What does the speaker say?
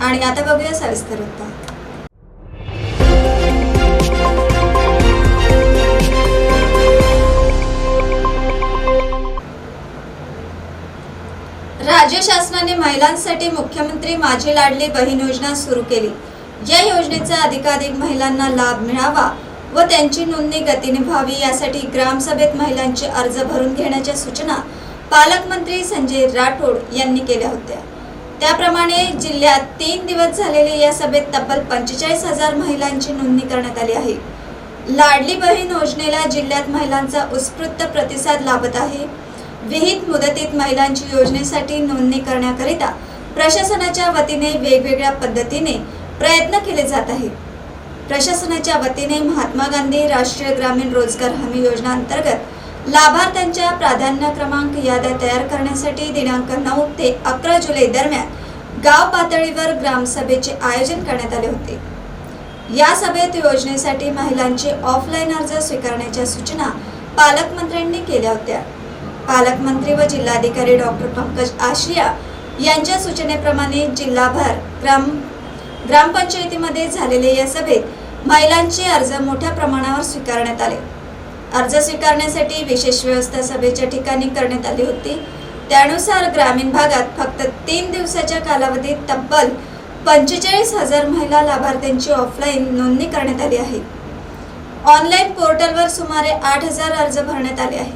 आणि आता बघूया सविस्तर वृत्तांत राज्य शासनाने महिलांसाठी मुख्यमंत्री माझी लाडली बहीण योजना सुरू केली. या योजनेचा अधिकाधिक महिलांना लाभ मिळावा व त्यांची नोंदणी गतीने व्हावी यासाठी ग्रामसभेत महिलांचे अर्ज भरून घेण्याच्या सूचना पालकमंत्री संजय राठोड यांनी केल्या होत्या. त्याप्रमाणे जिल्ह्यात तीन दिवस झालेल्या या सभेत तब्बल पंचेचाळीस हजार महिलांची नोंदणी करण्यात आली आहे. लाडली बहीण योजनेला जिल्ह्यात महिलांचा उत्स्फूर्त प्रतिसाद लाभत आहे. विहित मुदतीत महिलांची योजनेसाठी नोंदणी करण्याकरिता प्रशासनाच्या वतीने वेगवेगळ्या पद्धतीने प्रयत्न केले जात आहेत. प्रशासनाच्या वतीने महात्मा गांधी राष्ट्रीय ग्रामीण रोजगार हमी योजना अंतर्गत लाभार्थ्यांच्या प्राधान्य क्रमांक याद्या तयार करण्यासाठी दिनांक नऊ ते अकरा जुलै दरम्यान गाव पातळीवर ग्रामसभेचे आयोजन करण्यात आले होते. या सभेत योजनेसाठी महिलांचे ऑफलाईन अर्ज स्वीकारण्याच्या सूचना पालकमंत्र्यांनी केल्या होत्या. पालकमंत्री व जिल्हाधिकारी डॉक्टर पंकज आशिया यांच्या सूचनेप्रमाणे जिल्हाभर ग्राम ग्रामपंचायतीमध्ये झालेल्या या सभेत महिलांचे अर्ज मोठ्या प्रमाणावर स्वीकारण्यात आले. अर्ज स्वीकारण्यासाठी विशेष व्यवस्था सभेच्या ठिकाणी करण्यात आली होती. त्यानुसार ग्रामीण भागात फक्त तीन दिवसाच्या कालावधीत तब्बल पंचेचाळीस हजार महिला लाभार्थ्यांची ऑफलाईन नोंदणी करण्यात आली आहे. ऑनलाईन पोर्टलवर सुमारे आठ हजार अर्ज भरण्यात आले आहेत.